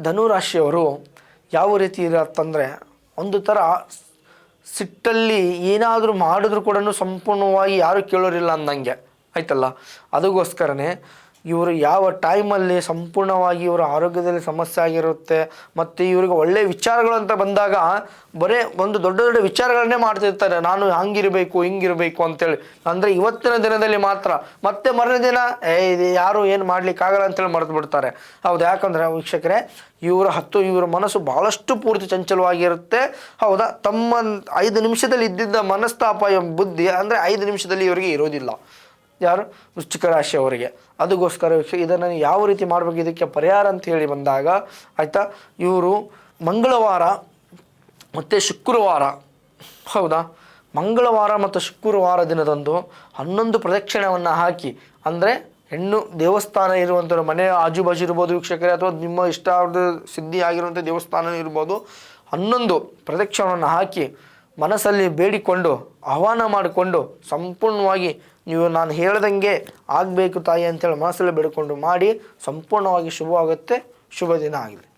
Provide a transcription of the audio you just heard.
ಧನುರಾಶಿಯವರು ಯಾವ ರೀತಿ ಇರತ್ತಂದರೆ ಒಂದು ಥರ ಸಿಟ್ಟಲ್ಲಿ ಏನಾದರೂ ಮಾಡಿದ್ರು ಕೂಡ ಸಂಪೂರ್ಣವಾಗಿ ಯಾರು ಕೇಳೋರಿಲ್ಲ ಅಂದಂಗೆ. ಆಯ್ತಲ್ಲ? ಅದಕ್ಕೋಸ್ಕರನೇ ಇವರು ಯಾವ ಟೈಮಲ್ಲಿ ಸಂಪೂರ್ಣವಾಗಿ ಇವರ ಆರೋಗ್ಯದಲ್ಲಿ ಸಮಸ್ಯೆ ಆಗಿರುತ್ತೆ, ಮತ್ತು ಇವರಿಗೆ ಒಳ್ಳೆಯ ವಿಚಾರಗಳು ಅಂತ ಬಂದಾಗ ಬರೇ ಒಂದು ದೊಡ್ಡ ದೊಡ್ಡ ವಿಚಾರಗಳನ್ನೇ ಮಾಡ್ತಿರ್ತಾರೆ. ನಾನು ಹಂಗಿರಬೇಕು, ಹಿಂಗಿರಬೇಕು ಅಂತೇಳಿ. ಅಂದರೆ ಇವತ್ತಿನ ದಿನದಲ್ಲಿ ಮಾತ್ರ. ಮತ್ತೆ ಮರನೇ ದಿನ, ಏ, ಇದು ಯಾರು ಏನು ಮಾಡ್ಲಿಕ್ಕಾಗಲ್ಲ ಅಂತೇಳಿ ಮರೆತು ಬಿಡ್ತಾರೆ. ಹೌದು, ಯಾಕಂದರೆ ವೀಕ್ಷಕರೇ, ಇವರ ಹತ್ತು, ಇವರ ಮನಸ್ಸು ಭಾಳಷ್ಟು ಪೂರ್ತಿ ಚಂಚಲವಾಗಿರುತ್ತೆ. ಹೌದಾ? ತಮ್ಮ ಐದು ನಿಮಿಷದಲ್ಲಿ ಇದ್ದಿದ್ದ ಮನಸ್ತಾಪ ಬುದ್ಧಿ ಅಂದರೆ ಐದು ನಿಮಿಷದಲ್ಲಿ ಇವರಿಗೆ ಇರೋದಿಲ್ಲ. ಯಾರು? ವೃಶ್ಚಿಕ ರಾಶಿಯವರಿಗೆ ಅದಕ್ಕೋಸ್ಕರ ಇದನ್ನು ಯಾವ ರೀತಿ ಮಾಡಬೇಕು, ಇದಕ್ಕೆ ಪರಿಹಾರ ಅಂತ ಹೇಳಿ ಬಂದಾಗ, ಆಯಿತಾ? ಇವರು ಮಂಗಳವಾರ ಮತ್ತು ಶುಕ್ರವಾರ. ಹೌದಾ? ಮಂಗಳವಾರ ಮತ್ತು ಶುಕ್ರವಾರ ದಿನದಂದು ಹನ್ನೊಂದು ಪ್ರದಕ್ಷಿಣೆಯನ್ನು ಹಾಕಿ, ಅಂದರೆ ಹೆಣ್ಣು ದೇವಸ್ಥಾನ ಇರುವಂಥ ಮನೆ ಆಜುಬಾಜು ಇರ್ಬೋದು ವೀಕ್ಷಕರೇ, ಅಥವಾ ನಿಮ್ಮ ಇಷ್ಟ ಸಿದ್ಧಿ ಆಗಿರುವಂಥ ದೇವಸ್ಥಾನ ಇರ್ಬೋದು, ಹನ್ನೊಂದು ಪ್ರದಕ್ಷಿಣವನ್ನು ಹಾಕಿ ಮನಸ್ಸಲ್ಲಿ ಬೇಡಿಕೊಂಡು, ಆಹ್ವಾನ ಮಾಡಿಕೊಂಡು ಸಂಪೂರ್ಣವಾಗಿ ನೀವು ನಾನು ಹೇಳ್ದಂಗೆ ಆಗಬೇಕು ತಾಯಿ ಅಂತೇಳಿ ಮನಸ್ಸಲ್ಲಿ ಬೇಡಿಕೊಂಡು ಮಾಡಿ, ಸಂಪೂರ್ಣವಾಗಿ ಶುಭವಾಗುತ್ತೆ ಶುಭ ದಿನ ಆಗಲಿ.